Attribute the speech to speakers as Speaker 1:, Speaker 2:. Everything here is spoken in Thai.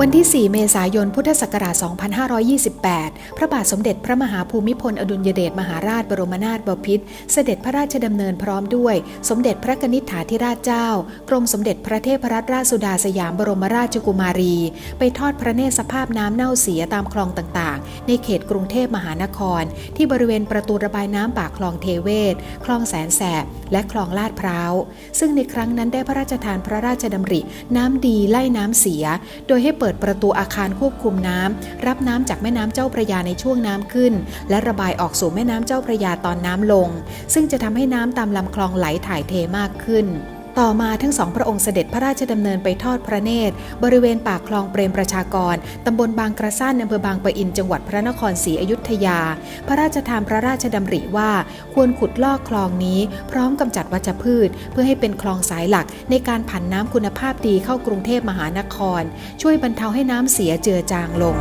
Speaker 1: วันที่ 4 เมษายน พุทธศักราช 2528 พระบาทสมเด็จพระมหาภูมิพล อดุลยเดชมหาราชบรมนาถบพิตร เสด็จพระราชดำเนินพร้อมด้วย สมเด็จพระนิษฐาธิราชเจ้า กรมสมเด็จพระเทพรัตนราชสุดาสยามบรมราชกุมารี ไปทอดพระเนตรสภาพน้ำเน่าเสียตามคลองต่างๆ ในเขตกรุงเทพมหานคร ที่บริเวณประตูระบายน้ำปากคลองเทเวศ คลองแสนแสบ และคลองลาดพร้าว ซึ่งในครั้งนั้นได้พระราชทานพระราชดำริ น้ำดีไล่น้ำเสีย โดยให้เปิดประตูอาคารควบคุมน้ำรับน้ำจากแม่น้ำเจ้าพระยาในช่วงน้ำขึ้น และระบายออกสู่แม่น้ำเจ้าพระยาตอนน้ำลง ซึ่งจะทำให้น้ำตามลำคลองไหลถ่ายเทมากขึ้น ต่อมาทั้งสองพระองค์เสด็จพระราชดำเนินไปทอดพระเนตร บริเวณปากคลองเปรมประชากร ตำบลบางกระซ่านอำเภอบางปะอินจังหวัดพระนครศรีอยุธยา พระราชทานพระราชดำริว่าควรขุดลอกคลองนี้ พร้อมกำจัดวัชพืช เพื่อให้เป็นคลองสายหลักในการผันน้ำคุณภาพดีเข้ากรุงเทพมหานคร ช่วยบรรเทาให้น้ำเสียเจือจางลง